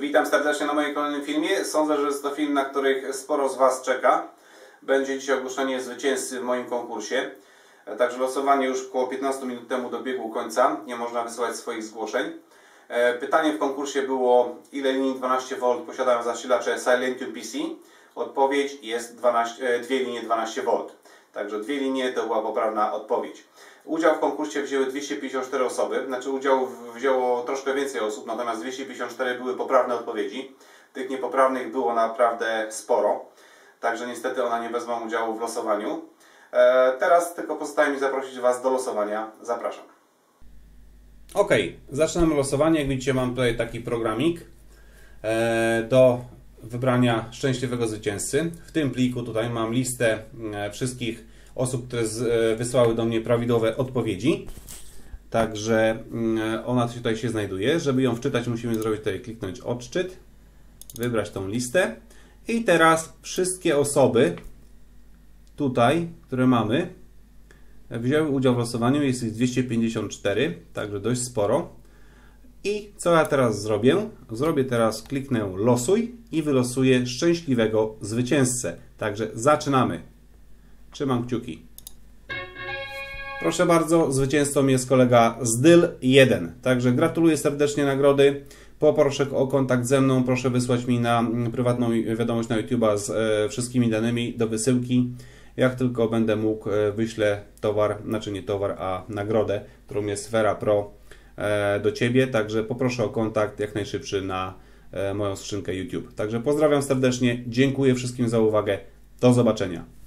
Witam serdecznie na moim kolejnym filmie. Sądzę, że jest to film, na który sporo z Was czeka. Będzie dzisiaj ogłoszenie zwycięzcy w moim konkursie. Także losowanie już około 15 minut temu dobiegło końca. Nie można wysyłać swoich zgłoszeń. E, Pytanie w konkursie było, ile linii 12V posiadają zasilacze Silentium PC? Odpowiedź jest 12, e, dwie linie 12V. Także dwie linie to była poprawna odpowiedź. Udział w konkursie wzięły 254 osoby, znaczy udział wzięło troszkę więcej osób, natomiast 254 były poprawne odpowiedzi. Tych niepoprawnych było naprawdę sporo, także niestety one nie wezmą udziału w losowaniu. E, teraz tylko pozostaje mi zaprosić Was do losowania. Zapraszam. Ok, zaczynamy losowanie. Jak widzicie, mam tutaj taki programik e, do wybrania szczęśliwego zwycięzcy. W tym pliku tutaj mam listę e, wszystkich osób, które e, wysłały do mnie prawidłowe odpowiedzi. Także mm, ona tutaj się znajduje. Żeby ją wczytać, musimy zrobić tutaj kliknąć odczyt, wybrać tą listę. I teraz wszystkie osoby tutaj, które mamy, wzięły udział w losowaniu. Jest ich 254, także dość sporo. I co ja teraz zrobię? Zrobię teraz, kliknę losuj i wylosuję szczęśliwego zwycięzcę. Także zaczynamy. Trzymam kciuki. Proszę bardzo, zwycięzcą jest kolega Zdyl1. Także gratuluję serdecznie nagrody. Poproszę o kontakt ze mną. Proszę wysłać mi na prywatną wiadomość na YouTube'a z e, wszystkimi danymi do wysyłki. Jak tylko będę mógł, e, wyślę towar, znaczy nie towar, a nagrodę, którą jest Sfera Pro do Ciebie. Także poproszę o kontakt jak najszybszy na moją skrzynkę YouTube. Także pozdrawiam serdecznie, dziękuję wszystkim za uwagę. Do zobaczenia.